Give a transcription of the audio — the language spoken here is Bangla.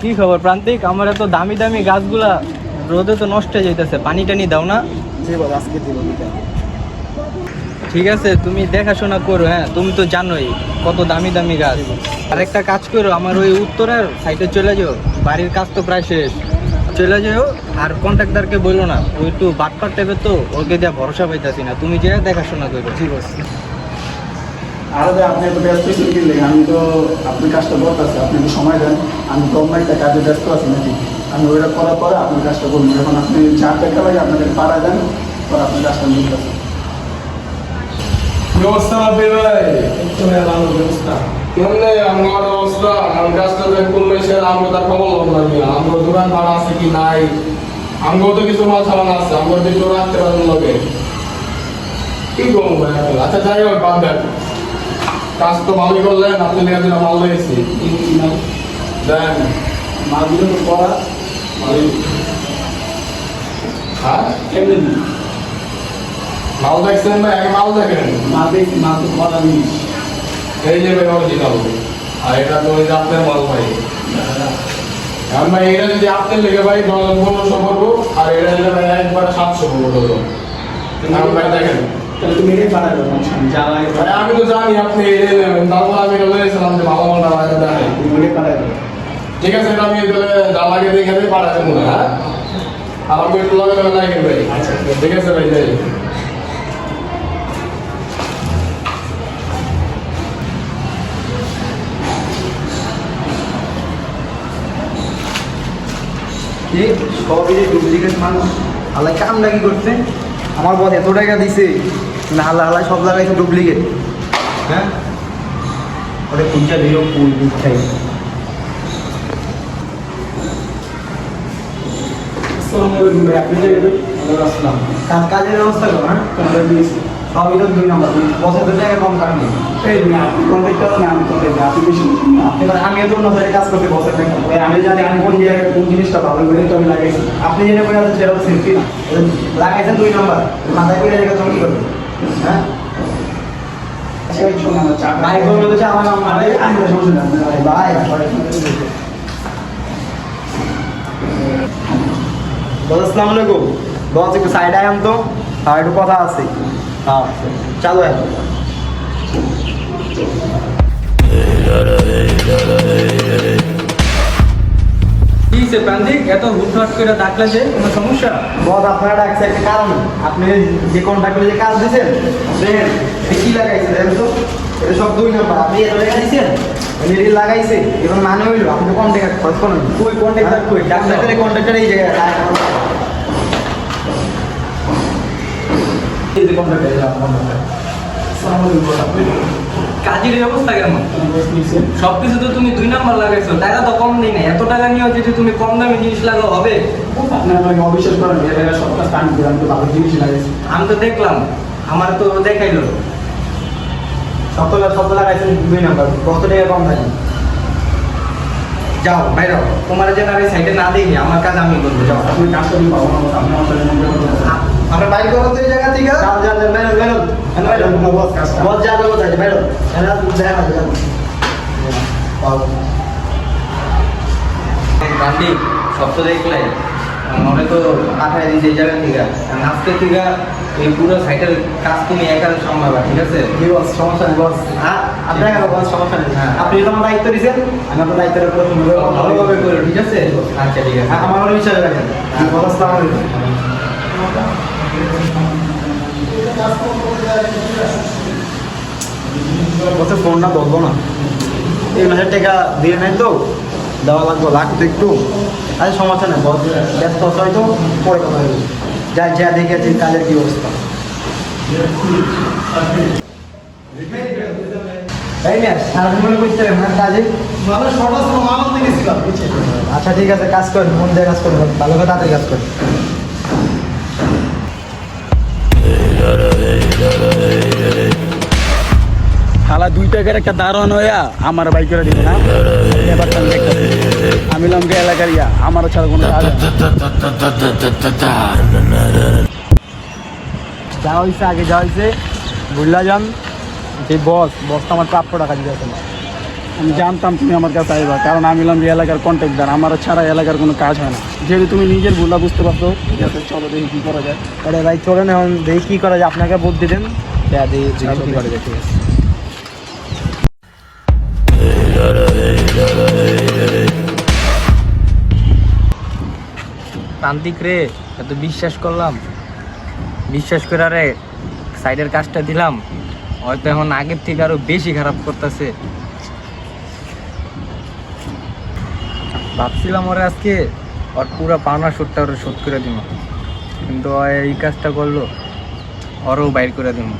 কি খবর প্রান্তিক? আমার এত দামি দামি গাছগুলা রোদে তো নষ্ট হয়ে যাইতেছে পানি টানি দাও না। ঠিক আছে তুমি দেখাশোনা করো হ্যাঁ? তুমি তো জানোই কত দামি দামি গাছ। আর একটা কাজ করো আমার ওই উত্তরের সাইডে চলে যাও। বাড়ির কাজ তো প্রায় শেষ। চলে যাও আর কন্ট্রাক্টরকে বলল না ওই একটু বাটপার টাইপের তো ওকে দিয়ে ভরসা পাইতাছি না। তুমি যে দেখাশোনা করো। ঠিক বস আরে আপনি এত ব্যস্ত ছিলেন কি আমি তো আপনি কাজটা করতেছি আপনি একটু সময় দেন। আমি কম একটা কাজে ব্যস্ত আছি নাকি? আমি ওইটা করার পরে আপনি কাজটা করুন যখন আপনি চার টাকা লাগে আপনাকে পাড়া দেন পরে আপনি কাজটা নিতেছেন ব্যবস্থা রাখবে ভাই? ব্যবস্থা কেমনে? আমার অবস্থা। আমার কাজটা কোন মেসের আমরা তার খবর লোক লাগবে আমার দোকান ভাড়া আছে কি নাই? আমগো তো কিছু সামান আছে। কিছু রাখতে পারবেন লগে কি করব আচ্ছা যাই হোক বাদ দেন। কাজ তো ভালোই করলেন আপনি লেগে দিলাম মাল লেগেছি দেন। মালগুলো তো করা হ্যাঁ? মাল দেখছেন না মাল দেখেন। মাল দেখছি মাল তো করা জিনিস। এই যে ভাই অরিজিনাল আর এটা তো ওই যে আপনার মাল ভাই। এটা যদি আপনার লেগে ভাই পনেরোশো পড়ব আর এটা যদি একবার সাতশো ভাই দেখেন। তাহলে তুমি এটাই আমি তো জানি আপনি তারপর আমি বলেছিলাম যে তুমি পাড়া ঠিক আছে আমি তাহলে লাগে দেখে দিয়ে পাঠাতে মনে হ্যাঁ? আর আমি একটু লগে লগে ভাই। আচ্ছা। ঠিক আছে। ভাই যাই। কি? সবই ডুপ্লিকেট মানুষ। আল্লাহ কাম নাকি করছে? আমার বস এত টাকা দিছে না হালা হালা সব লাগাইছে ডুপ্লিকেট হ্যাঁ? ওটা কুঞ্চা দিল কুল মিঠাই কাজের ব্যবস্থা করো হ্যাঁ? সবই তো দুই নম্বর টাকা কম কারণ নেই এই না আপনি না আমি কন্ট্রাক্টর আপনি বেশি বুঝুন না। এবার আমি এত কাজ করতে ভাই, আমি জানি আমি কোন জায়গায় কোন জিনিসটা ভালো করে তো আমি লাগাইছি। আপনি যেটা করে আছেন সেটা সেলফি না লাগাইছেন দুই নম্বর মাথায় করে রেখে তুমি কি করবে হ্যাঁ? আচ্ছা আমি আসসালামু আলাইকুম। বস একটু সাইডে আয়াম তো আর একটু কথা আছে। হ্যাঁ চালু এখন কি সে প্রান্তিক এত হুটহাট করে ডাকলে সমস্যা বস আপনারা ডাকছে একটা কারণ আপনি যে কন্ট্রাক্টরে যে কাজ দিয়েছেন দেখেন লাগাইছে দেখেন সব দুই নাম্বার আপনি এত এটি লাগাইছে এবং মানে হইল আপনি কন্ট্রাক্ট খরচ করেন কই কন্ট্রাক্টর কই ডাক্তার ডাক্তারের কন্ট্রাক্টর এই জায়গায় এই যে কন্ট্রাক্টর এই যে আপনার contractor। আসসালামু আলাইকুম আপনি কাজের অবস্থা কেমন? বস নিছেন সবকিছু তো তুমি দুই নাম্বার লাগাইছো টাকা তো কম নেই না। এত টাকা নিয়েও যদি তুমি কম দামে জিনিস লাগাও হবে? আপনি আমাকে অবিশ্বাস করেন এটা সব কাজ আমি তো ভালো জিনিস লাগাইছি। আমি তো দেখলাম আমার তো দেখাইলো। সপ্তাহ সপ্তাহ লাগাইছেন দুই নাম্বার কত টাকা কম থাকে যাও বাইরে। তোমার যেন আমি সাইডে না দেখি আমার কাজ আমি করব যাও। তুমি কাজ না আপনি আমার করেন আমরা বাইরে করো তো এই জায়গা থেকে। যাও যাও যাও বাইরে বাইরে বাইরে বস কাজটা। বস যা করব তাই বাইরে এরা দেখা যাও। গান্ধী সব তো দেখলাই। তো পাঠাই দিয়েছে এই জায়গা থেকে। আজকে থেকে এই পুরো সাইটের কাজ তুমি একা সামলাবা ঠিক আছে? বস সমস্যা নেই বস। হ্যাঁ? বস সমস্যা নেই। হ্যাঁ। আপনি তো আমার দায়িত্ব দিয়েছেন? আমি আপনার দায়িত্বের উপর ভালোভাবে করো ঠিক আছে? আচ্ছা ঠিক আছে। আমার উপর রাখেন আসসালামু আলাইকুম। বসে ফোনটা বলব না। এই মাসের টাকা দিয়ে নেন তো দেওয়া লাগবে লাগতো একটু। আরে সমস্যা নেই বস ব্যস্ত আছে হয়তো পরে কথা হবে যাই যা দেখেছি কাজের কি অবস্থা। না মনে না আচ্ছা ঠিক আছে কাজ করেন মন দিয়ে কাজ করবেন ভালো করে তাড়াতাড়ি কাজ করেন শালা দুই টাকার একটা দারোয়ান হইয়া আমার বাইক করে দিবে না ব্যাপারটা আমি লমকে এলাকার ইয়া আমারও ছাড়া কোনো কাজ হয় যা হয়েছে আগে যা হয়েছে বুঝলা যান যে বস বস তো আমার প্রাপ্য টাকা দিতে আসলে আমি জানতাম তুমি আমার কাছে আইবা কারণ আমি হলাম এলাকার কন্ট্যাক্টদার আমার ছাড়া এলাকার কোনো কাজ হয় না। যেহেতু তুমি নিজের ভুলটা বুঝতে পারছ চলো দেখি কী করা যায়। আরে ভাই চলেন এখন দেখি কি করা যায় আপনাকে বুদ্ধি দেন। দেখা দিই চলো করা যায় ঠিক আছে। প্রান্তিক রে, এত বিশ্বাস করলাম। বিশ্বাস করে আরে সাইডের কাজটা দিলাম। হয়তো এখন আগের থেকে আরও বেশি খারাপ করতেছে। ভাবছিলাম ওরা আজকে ওর পুরো পাওনা সুদটা ওরা শোধ করে দিব কিন্তু এই কাজটা করল, ওরও বাইর করে দিব